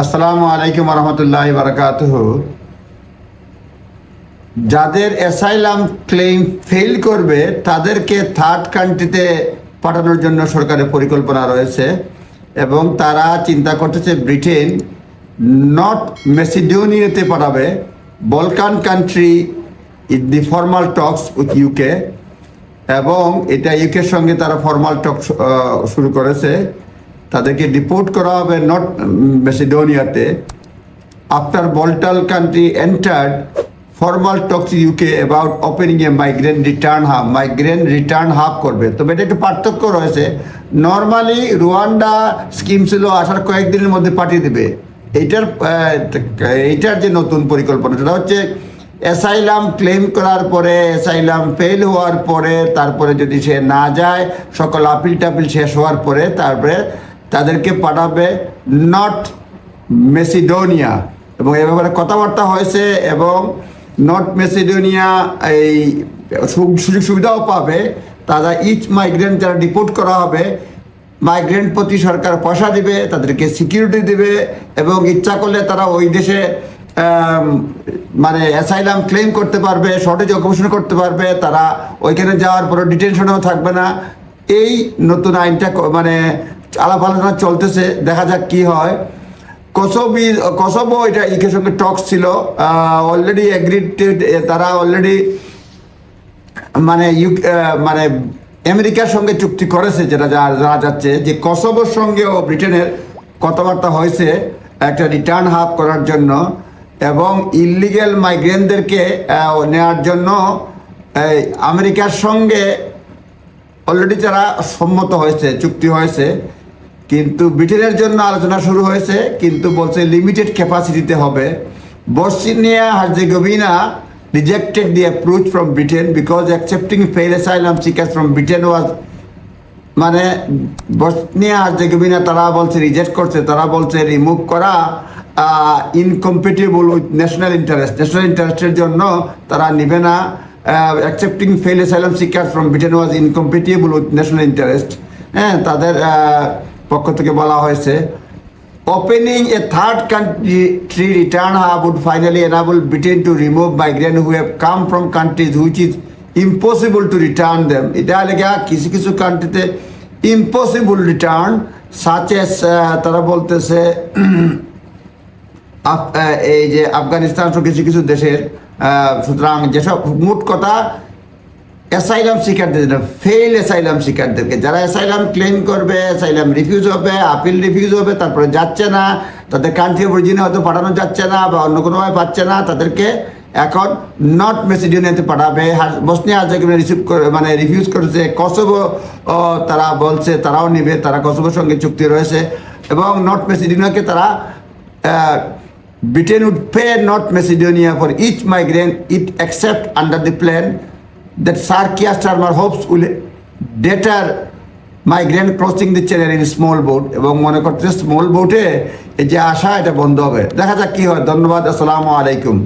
আসসালামু আলাইকুম রহমতুল্লাহ বারকাতুহ। যাদের অ্যাসাইলাম ক্লেম ফেল করবে, তাদেরকে থার্ড কান্ট্রিতে পাঠানোর জন্য সরকারের পরিকল্পনা রয়েছে এবং তারা চিন্তা করতেছে ব্রিটেন নট মেসিডোনিয়াতে পাঠাবে, Balkan country in the formal talks with UK এবং এটা ইউকের সঙ্গে তারা ফর্মাল টক শুরু করেছে। তাদেরকে ডিপোর্ট করা হবে নট মেসিডোনিয়াতে after বল্টাল country entered formal talks UK about opening a migrant return hub migrant return hub করবে। তবে এটা একটু পার্থক্য রয়েছে। নর্মালি রুয়ান্ডা স্কিম ছিল আসার কয়েকদিনের মধ্যে পাঠিয়ে দেবে। এইটার এইটার যে নতুন পরিকল্পনা, সেটা হচ্ছে অ্যাসাইলাম ক্লেম করার পরে অ্যাসাইলাম ফেল হওয়ার পরে, তারপরে যদি সে না যায়, সকল আপিল টাপিল শেষ হওয়ার পরে, তারপরে তাদেরকে পাঠাবে নট মেসিডোনিয়া। এবং এ ব্যাপারে কথাবার্তা হয়েছে এবং নর্থ মেসিডোনিয়া এই সুযোগ সুবিধাও পাবে। তারা ইচ মাইগ্রেন্ট যারা ডিপোর্ট করা হবে মাইগ্রেন্ট প্রতি সরকার পয়সা দিবে, তাদেরকে সিকিউরিটি দিবে এবং ইচ্ছা করলে তারা ওই দেশে মানে অ্যাসাইলাম ক্লেম করতে পারবে শর্টেজ অকুপেশন করতে পারবে, তারা ওইখানে যাওয়ার পরে ডিটেনশনেও থাকবে না। এই নতুন আইনটা মানে আলাপ আলোচনা চলতেছে, দেখা যাক কি হয়। কসবি কসবো এটা ইকের সঙ্গে টক্স ছিল অলরেডি এগ্রিড তারা অলরেডি মানে ইউ মানে আমেরিকার সঙ্গে চুক্তি করেছে, যেটা যা- জানা যাচ্ছে যে কসোভোর সঙ্গেও ব্রিটেনের কথাবার্তা হয়েছে, একটা রিটার্ন হাফ করার জন্য, এবং ইলিগেল মাইগ্রেনদেরকে নেওয়ার জন্য আমেরিকার সঙ্গে অলরেডি যারা সম্মত হয়েছে, চুক্তি হয়েছে কিন্তু ব্রিটেনের জন্য আলোচনা শুরু হয়েছে, কিন্তু বলছে লিমিটেড ক্যাপাসিটিতে হবে। Bosnia Herzegovina rejected the approach from Britain because accepting failed asylum seekers from Britain was মানে বসনিয়া হার্জেগোভিনা তারা বলছে রিজেক্ট করছে, তারা বলছে রিমুভ করা incompatible with national interest national ইন্টারেস্টের জন্য তারা নেবে না accepting failed asylum seeker from Britain was incompatible with national interest হ্যাঁ তাদের পক্ষ থেকে বলা হয়েছে opening a third country return hub would finally enable Britain to remove migrants who have come from countries which is impossible to return them এটা লেগে কিছু কিছু কান্ট্রিতে ইম্পসিবল রিটার্ন সাচ এস তারা বলতেছে এই যে আফগানিস্তান কিছু কিছু দেশের সুতরাং যেসব মোট কথা অ্যাসাইলাম শিকারদের ফেল অ্যাসাইলাম শিকারদেরকে যারা অ্যাসাইলাম ক্লেম করবে অ্যাসাইলাম রিফিউজ হবে আপিল রিফিউজ হবে তারপরে যাচ্ছে না তাদের কান্ট্রি অরিজিনে হয়তো পাঠানো যাচ্ছে না বা অন্য কোনোভাবে পাচ্ছে না তাদেরকে এখন নর্থ মেসিডোনিয়াতে পাঠাবে। বসনিয়া হার্জেগোভিনা রিসিভ মানে রিফিউজ করেছে কসোভো ও, তারা বলছে তারাও নেবে তারা কসোভোর সঙ্গে চুক্তি রয়েছে এবং নর্থ মেসিডোনিয়াকে তারা Britain would pay North Macedonia for each migrant it accept under the plan that Sir Kia Starmer hopes will deter migrant crossing the channel in small boat এবং মনে করতে স্মল বোটে এই যে আশা এটা বন্ধ হবে দেখা যাক কি হয় ধন্যবাদ আসসালামু আলাইকুম